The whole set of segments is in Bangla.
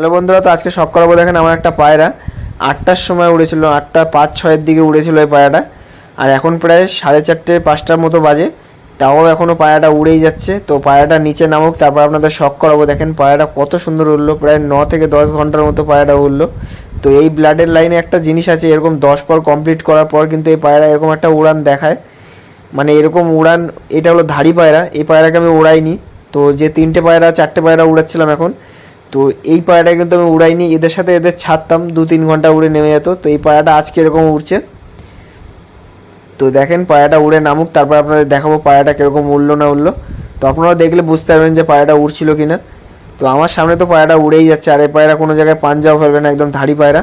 হ্যালো বন্ধুরা, তো আজকে শখ করাবো দেখেন আমার একটা পায়রা। আটটার সময় উড়েছিল, আটটা পাঁচ, ছয়ের দিকে উড়েছিল এই পায়রাটা। আর এখন প্রায় সাড়ে চারটে, পাঁচটার মতো বাজে। তাও এখনও পায়রাটা উড়েই যাচ্ছে। তো পায়রাটা নিচে নামুক, তারপর আপনাদের শখ করাবো। দেখেন পায়রাটা কত সুন্দর উড়লো, প্রায় ন থেকে দশ ঘণ্টার মতো পায়রাটা উড়লো। তো এই ব্লাডের লাইনে একটা জিনিস আছে, এরকম দশ পর কমপ্লিট করার পর কিন্তু এই পায়রা এরকম একটা উড়ান দেখায়। মানে এরকম উড়ান, এটা হলো ধাড়ি পায়রা। এই পায়রাকে আমি উড়াইনি। তো যে তিনটে পায়রা, চারটে পায়রা উড়াচ্ছিলাম এখন। তো এই পায়রাটা কিন্তু আমি উড়াইনি। এদের সাথে এদের ছাড়তাম, দু তিন ঘণ্টা উড়ে নেমে যেত। তো এই পায়রাটা আজকে এরকম উড়ছে। তো দেখেন পায়রাটা উড়ে নামুক, তারপর আপনাদের দেখাবো পায়রাটা কীরকম উড়লো না উড়লো। তো আপনারা দেখলে বুঝতে পারবেন যে পায়রাটা উড়ছিল কি না তো আমার সামনে তো পায়রাটা উড়েই যাচ্ছে, আর এই পায়রা কোনো জায়গায় পাঞ্জাও ফেলবে না, একদম ধাড়ি পায়রা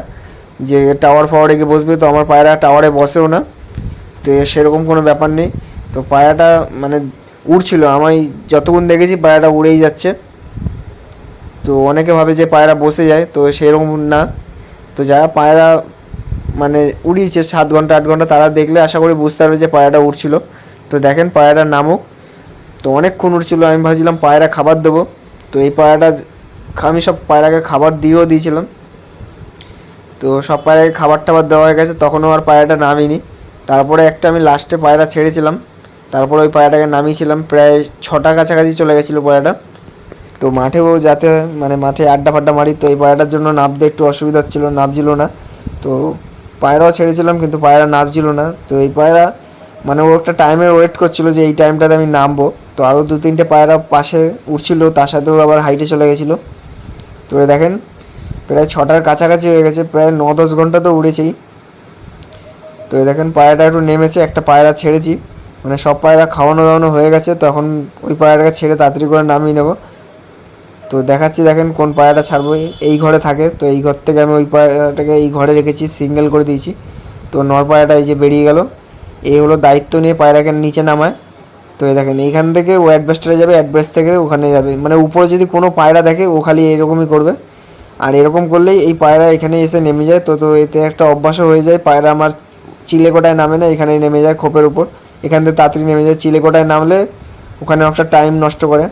যে টাওয়ার ফাওয়ারে গিয়ে বসবে, তো আমার পায়রা টাওয়ারে বসেও না। তো সেরকম কোনো ব্যাপার নেই। তো পায়রাটা মানে উড়ছিল, আমি যতক্ষণ দেখেছি পায়রাটা উড়েই যাচ্ছে। তো অনেকে ভাবে যে পায়রা বসে যায়, তো সেরকম না। তো যারা পায়রা মানে উড়িয়েছে সাত ঘণ্টা, আট ঘণ্টা, তারা দেখলে আশা করি বুঝতে পারবে যে পায়রাটা উড়ছিল। তো দেখেন পায়রাটার নামুক তো অনেকক্ষণ উড়ছিল, আমি ভাবছিলাম পায়রা খাবার দেবো। তো এই পায়রাটা, আমি সব পায়রাকে খাবার দিয়েও দিয়েছিলাম। তো সব পায়রাকে খাবার টাবার দেওয়া হয়ে গেছে, তখনও আর পায়রাটা নামিনি। তারপরে একটা আমি লাস্টে পায়রা ছেড়েছিলাম। তারপরে ওই পায়রাটাকে নামিয়েছিলাম, প্রায় ছটা কাছাকাছি চলে গেছিল পায়রাটা। তো মাঠেও যাতে মানে মাঠে আড্ডা ফাড্ডা মারি, তো এই পায়রাটার জন্য নামতে একটু অসুবিধা হচ্ছিল নামছিল না। তো পায়রাও ছেড়েছিলাম কিন্তু পায়রা নামছিল না। তো এই পায়রা মানে ও একটা টাইমের ওয়েট করছিল যে এই টাইমটাতে আমি নামবো। তো আরও দু তিনটে পায়রা পাশে উঠছিল তার সাথেও আবার হাইটে চলে গেছিল। তো দেখেন, প্রায় ছটার কাছাকাছি হয়ে গেছে, প্রায় ন দশ ঘণ্টা তো উড়েছেই। তো দেখেন, পায়রাটা একটু নেমেছে, একটা পায়রা ছেড়েছি। মানে সব পায়রা খাওয়ানো দাওয়ানো হয়ে গেছে, তখন ওই পায়রাটাকে ছেড়ে তাড়াতাড়ি করে নামিয়ে নেব। তো দেখাচ্ছি, দেখেন কোন পায়রাটা ছাড়বো। এই ঘরে থাকে, তো এই ঘর থেকে আমি ওই পায়রাটাকে এই ঘরে রেখেছি, সিঙ্গেল করে দিয়েছি। তো নর পায়রাটা এই যে বেরিয়ে গেল। এই হলো দায়িত্ব নিয়ে পায়রাকে নিচে নামায়। তো এই দেখেন এইখান থেকে ও অ্যাডভেস্টারে যাবে অ্যাডভেস্ট থেকে ওখানে যাবে। মানে উপরে যদি কোনো পায়রা দেখে, ও খালি এরকমই করবে। আর এরকম করলেই এই পায়রা এখানে এসে নেমে যায়। তো তো এতে একটা অভ্যাসও হয়ে যায়, পায়রা আমার চিলেকোটায় নামে না, এখানেই নেমে যায় খোপের উপর। এখান থেকে তাড়াতাড়ি নেমে যায়, চিলেকোটায় নামলে ওখানে একটা টাইম নষ্ট করে।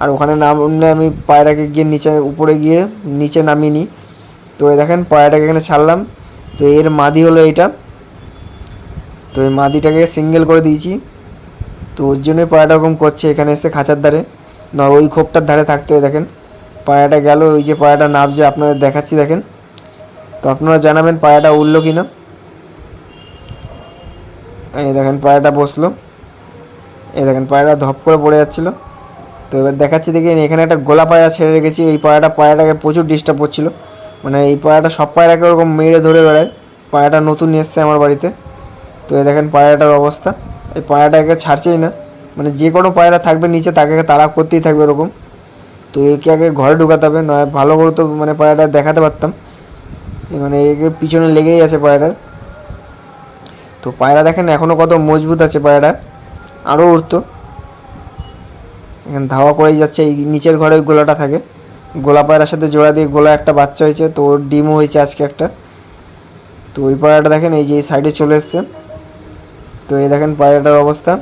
আর ওখানে নামলে আমি পায়রাকে গিয়ে নিচে, উপরে গিয়ে নিচে নামিয়ে তো এই দেখেন পায়রাটাকে এখানে ছাড়লাম। তো এর মাদি হলো এইটা। তো এই মাদিটাকে সিঙ্গেল করে দিয়েছি। তো ওর জন্যই পায়রাটা ওরকম করছে এখানে এসে খাঁচার ধারে। না, ওই খোপটার ধারে থাকতে হয়, দেখেন। পায়রাটা গেল, ওই যে পায়রাটা নামছে, আপনাদের দেখাচ্ছি, দেখেন। তো আপনারা জানাবেন পায়রাটা উঠল কি না এই দেখেন পায়রাটা বসল। এই দেখেন পায়রা ধপ করে পড়ে যাচ্ছিল। তো এবার দেখাচ্ছি দেখি, এখানে একটা গোলা পায়রা ছেড়ে রেখেছি। এই পায়রাটা, পায়রাটাকে প্রচুর ডিস্টার্ব করছিল। মানে এই পায়রাটা, সব পায়রাকে ওরকম মেরে ধরে বেড়ায়। পায়রাটা নতুন এসছে আমার বাড়িতে। তো এই দেখেন পায়রাটার অবস্থা। এই পায়রাটাকে ছাড়ছেই না। মানে যে কোনো পায়রা থাকবে নিচে, তাকে তাড়া করতেই থাকবে এরকম তো একে আগে ঘরে ঢুকাতে হবে, নয় ভালো করে তো মানে পায়রাটা দেখাতে পারতাম। এ মানে একে পিছনে লেগেই আছে পায়রার। তো পায়রা দেখেন এখনও কত মজবুত আছে পায়রা আরও উঠতো এখানে ধাওয়া করেই যাচ্ছে, এই নিচের ঘরে ওই গোলাটা থাকে। গোলা পায়রার সাথে জোড়া দিয়ে গোলা একটা বাচ্চা হয়েছে, তো ওর ডিমও হয়েছে আজকে একটা। তো ওই পায়রাটা দেখেন, এই যে এই সাইডে চলে এসছে। তো এই দেখেন পায়রাটার অবস্থা।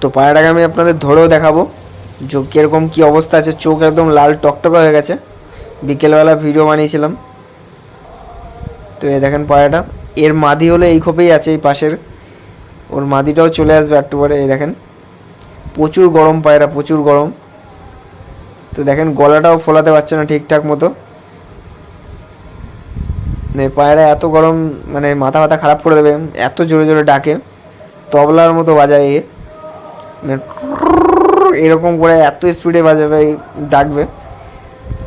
তো পায়রাটাকে আমি আপনাদের ধরেও দেখাবো। যে কীরকম কী অবস্থা আছে, চোখ একদম লাল টকটকা হয়ে গেছে। বিকেলবেলা ভিডিও বানিয়েছিলাম। তো এই দেখেন পায়রাটা। এর মাদি হলে এই খোপেই আছে, এই পাশের। ওর মাদিটাও চলে আসবে একটু পরে, এই দেখেন। প্রচুর গরম পায়রা, প্রচুর গরম। তো দেখেন, গলাটাও ফোলাতে পারছে না ঠিকঠাক মতো। পায়রা এত গরম মানে মাথা মাথা খারাপ করে দেবে, এত জোরে জোরে ডাকে। তবলার মতো বাজায় এ। মানে এরকম করে এত স্পিডে বাজাবে, ডাকবে।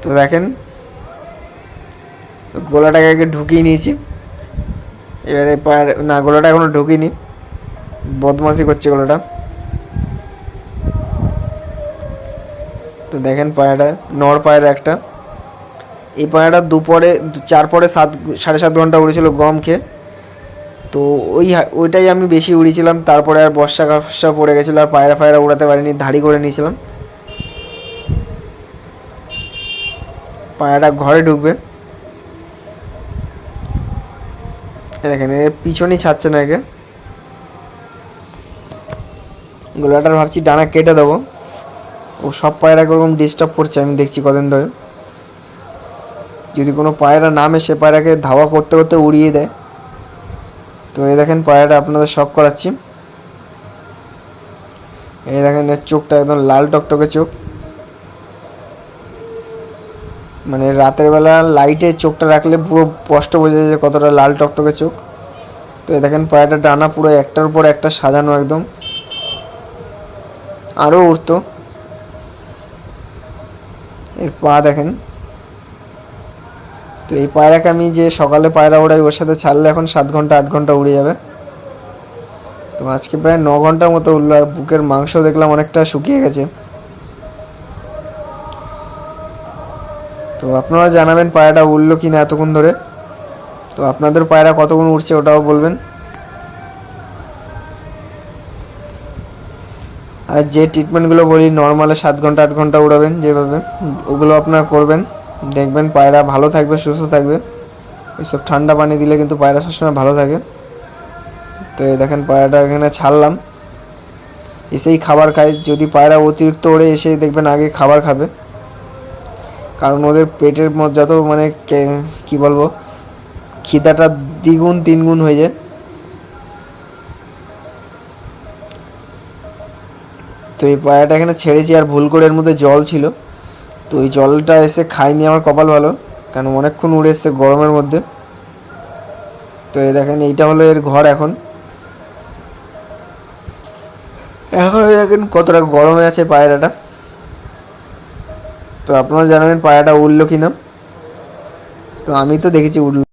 তো দেখেন, গোলাটাকে আগে ঢুকিয়ে নিয়েছি। এবারে পায়ের, না, গোলাটা এখনও ঢুকিনি। বদমাসি করছে গলাটা। তো দেখেন পায়রাটা, নর পায়রা একটা। এই পায়রাটা দুপরে, চার পরে সাত, সাড়ে সাত ঘণ্টা উড়েছিল গম খেয়ে। তো ওই ওইটাই আমি বেশি উড়িয়েছিলাম তারপরে আর বর্ষা ফর্ষা পড়ে গেছিল, আর পায়রা ফায়রা উড়াতে পারিনি, ধাড়ি করে নিয়েছিলাম। পায়রাটা ঘরে ঢুকবে। দেখেন, এর পিছনেই ছাড়ছে না একে। গোলাটার ভাবছি, ডানা কেটে দেবো। ও সব পায়রাকে ওরকম ডিস্টার্ব করছে আমি দেখছি কদিন ধরে। যদি কোনো পায়রা নামে, সে পায়রাকে ধাওয়া করতে করতে উড়িয়ে দেয়। তো এই দেখেন পায়রাটা আপনাদের শখ করাচ্ছি। এই দেখেন, এর চোখটা একদম লাল টকটকে চোখ। মানে রাতের বেলা লাইটে চোখটা রাখলে পুরো স্পষ্ট বোঝা যায় কতটা লাল টকটকে চোখ। তো এই দেখেন পায়রাটা ডানা পুরো একটার পর একটা সাজানো একদম। আরও উঠতো এর পা দেখেন। তো এই পায়রাকে আমি যে সকালে পায়রা ওড়াই, ওর সাথে ছাড়লে এখন সাত ঘণ্টা, আট ঘণ্টা উড়ে যাবে। তো আজকে প্রায় ন ঘণ্টার মতো উঠল আর বুকের মাংস দেখলাম অনেকটা শুকিয়ে গেছে। তো আপনারা জানাবেন পায়রাটা উঠল কি না এতক্ষণ ধরে। তো আপনাদের পায়রা কতক্ষণ উঠছে ওটাও বলবেন। আর যে ট্রিটমেন্টগুলো বলি নর্মালে সাত ঘণ্টা, আট ঘণ্টা উড়াবেন যেভাবে, ওগুলো আপনারা করবেন, দেখবেন পায়রা ভালো থাকবে, সুস্থ থাকবে। ওইসব ঠান্ডা পানি দিলে কিন্তু পায়রা সবসময় ভালো থাকে। তো দেখেন পায়রাটা এখানে ছাড়লাম। এসেই খাবার খায়, যদি পায়রা অতিরিক্ত ওড়ে এসে দেখবেন আগে খাবার খাবে। কারণ ওদের পেটের যত মানে কি বলব, খিদাটা দ্বিগুণ, তিনগুণ হয়ে যায়। তো এই পায়াটা এখানে ছেড়েছি আর ভুল করে এর মধ্যে জল ছিল। তো ওই জলটা এসে খাইনি আমার কপাল ভালো, কারণ অনেকক্ষণ উড়ে এসছে গরমের মধ্যে। তো এই দেখেন, এইটা হলো এর ঘর এখন। এখন এই দেখেন কতটা গরমে আছে পায়রাটা। তো আপনারা জানাবেন পায়রাটা উঠল কি না তো আমি তো দেখেছি উঠল